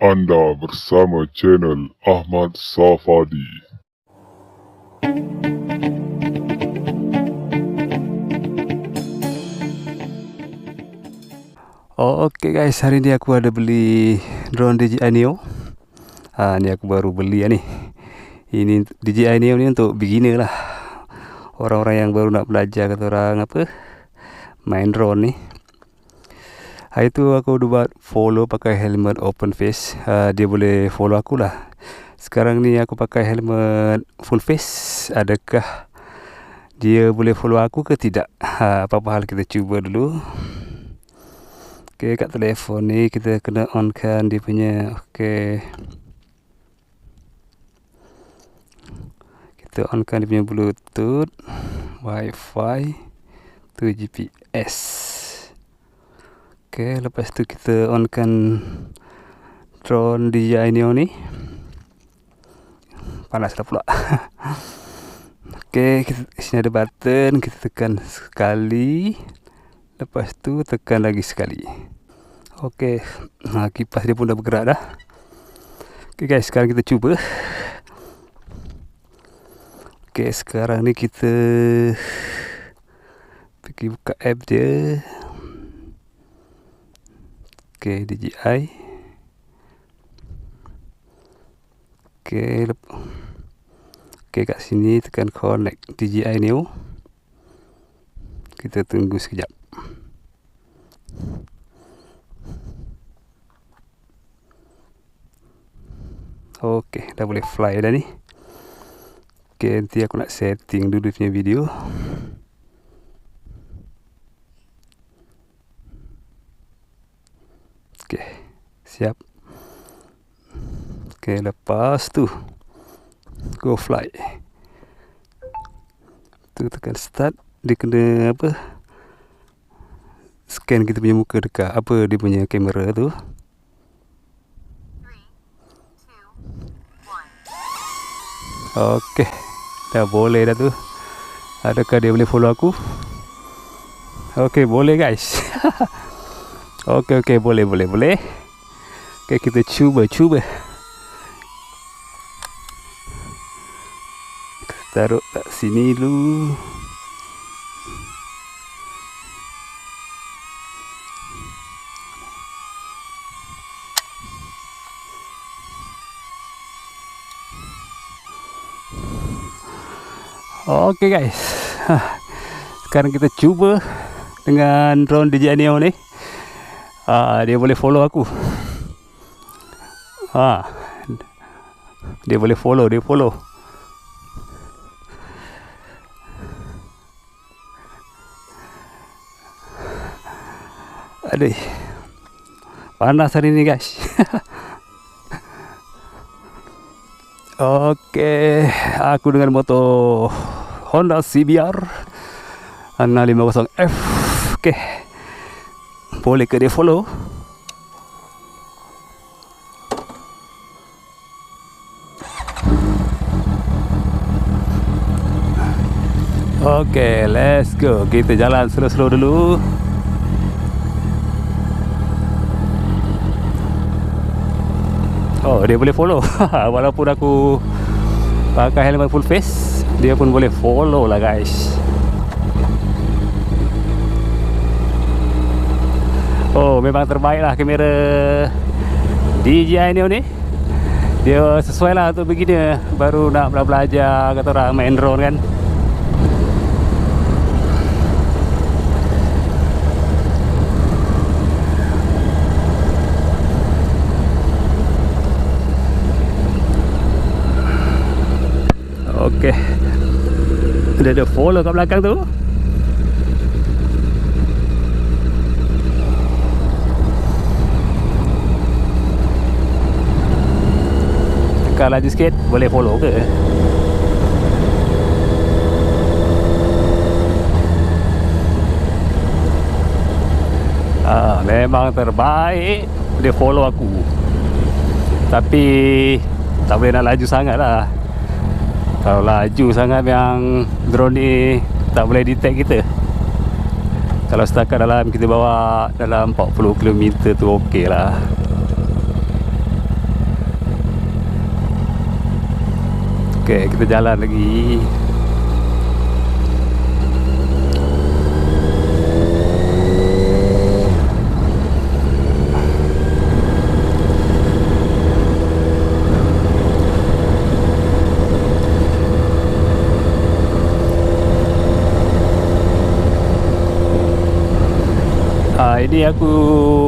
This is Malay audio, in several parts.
Anda bersama channel Ahmad Safadi. Oh, okay guys, hari ni aku ada beli drone DJI Neo. Ha, ni aku baru beli lah ni. Ini DJI Neo ni untuk beginner lah. Orang-orang yang baru nak belajar kata orang apa? Main drone ni. Hari tu aku buat follow pakai helmet open face. Ha, dia boleh follow aku lah. Sekarang ni aku pakai helmet full face. Adakah dia boleh follow aku ke tidak? Ha, apa-apa hal kita cuba dulu. Okey, kat telefon ni kita kena onkan dia punya okey. Kita onkan dia punya Bluetooth, Wi-Fi, tu GPS. Okey, lepas tu kita onkan drone DJI Neo ni. Panaslah pula. Okey, kita sini ada button, kita tekan sekali. Lepas tu tekan lagi sekali. Okey. Ha, kipas dia pun dah bergerak dah. Okey guys, sekarang kita cuba. Okey, sekarang ni kita pergi buka app dia. Okey, DJI. Okey, lep- Okey, kat sini tekan connect DJI Neo. Kita tunggu sekejap. Okey, dah boleh fly dah ni. Okey, nanti aku nak setting dulu punya video. Okey, siap. Okey, lepas tu go fly. Tu tekan start, dia kena apa? Scan kita punya muka dekat apa dia punya kamera tu. Okey. Dah boleh dah tu. Adakah dia boleh follow aku? Okey, boleh guys. okey, okey, boleh, boleh, boleh. Okey, kita cuba, cuba. Taruh kat sini dulu. Okey guys. Ha. Sekarang kita cuba dengan drone DJI Neo ni. Ah dia boleh follow aku. Ha. Dia boleh follow, dia follow. Aduh. Panas hari ni guys. Okey, aku dengan motor Honda CBR 650F. Okey. Boleh ke dia follow? Okey, let's go. Kita jalan slow-slow dulu. Oh, dia boleh follow. Walaupun aku pakai helmet full face, dia pun boleh follow lah guys. Oh, memang terbaik lah kamera DJI Neo ni. Dia sesuai lah untuk beginner baru nak belajar kata orang main drone kan. Okey. Dia ada follow kat belakang tu. Tekan laju sikit boleh follow ke? Ah, memang terbaik dia follow aku. Tapi tak boleh nak laju sangat lah kalau laju sangat yang drone ni tak boleh detect kita. Kalau setakat dalam kita bawa dalam 40 km tu okey lah. Okey, kita jalan lagi. Ini aku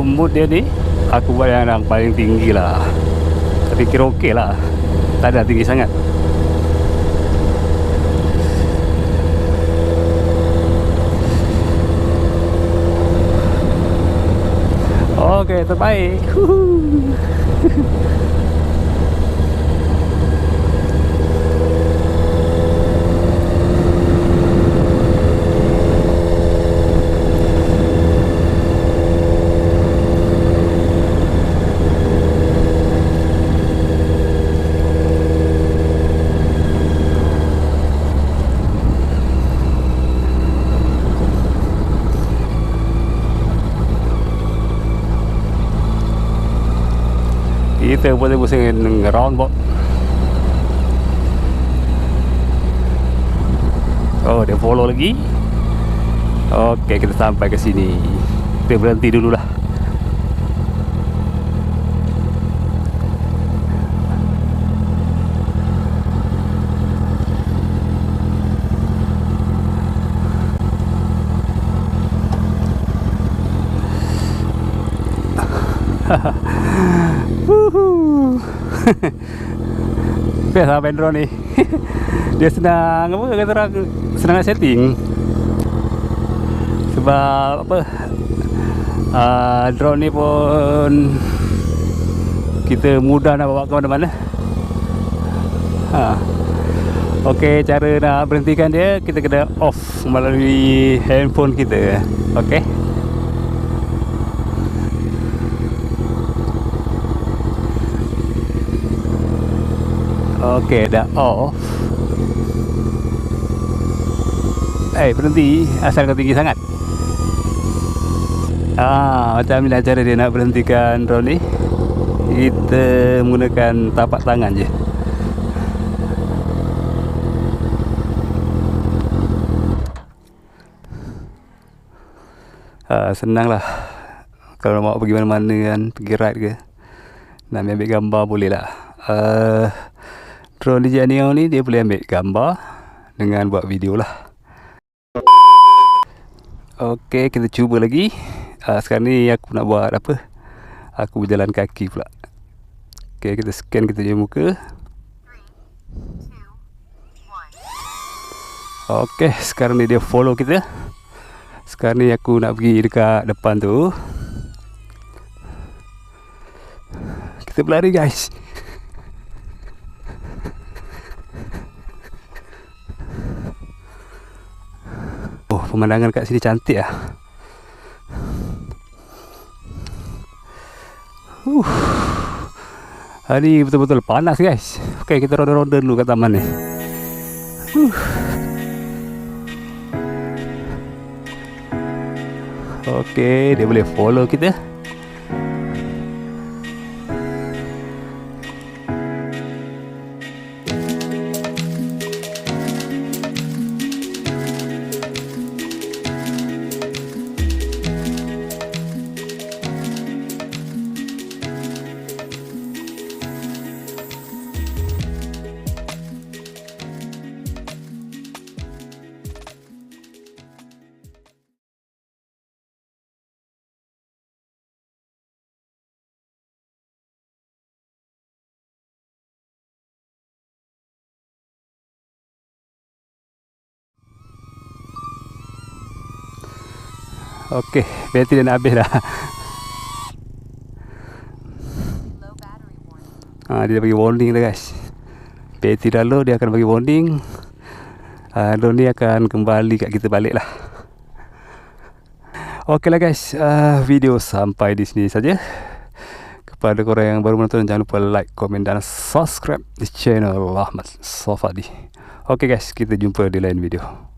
mood dia ni Aku buat yang, yang paling tinggi lah. Tapi kira okey lah. Tak ada tinggi sangat. Okey, terbaik Kita boleh pusing roundabout Oh dia follow lagi. Okey kita sampai ke sini. Kita berhenti dulu lah Wuhu. Best lah main drone ni. Dia senang apa kata orang Senang nak setting Sebab apa uh, Drone ni pun Kita mudah nak bawa ke mana-mana. Ha. Okey cara nak berhentikan dia Kita kena off melalui handphone kita Okey Okey, dah off. Eh, berhenti. Asal kau tinggi sangat. Ah, macam inilah cara dia nak berhentikan drone ni. Kita menggunakan tapak tangan je. Ah, senang lah. Kalau mau pergi mana-mana kan, pergi ride ke. Nak ambil gambar boleh lah. Uh, drone Neo ni dia boleh ambil gambar dengan buat video lah. Okey, kita cuba lagi. Uh, sekarang ni aku nak buat apa? Aku berjalan kaki pula. Okey, kita scan kita punya muka. Okey, sekarang ni dia follow kita. Sekarang ni aku nak pergi dekat depan tu. Kita berlari guys. Oh, pemandangan kat sini cantik ah. Uh. Hari betul-betul panas guys. Okey, kita ronda-ronda dulu kat taman ni. Uh. Okey, dia boleh follow kita. Okey, bateri dah nak habis dah. Ha, dia dah bagi warning dah guys. Bateri dah low, dia akan bagi warning. Uh, drone ni akan kembali kat kita balik lah. Okey lah guys, uh, video sampai di sini saja. Kepada korang yang baru menonton, jangan lupa like, komen dan subscribe di channel Ahmad Sofadi. Okey guys, kita jumpa di lain video.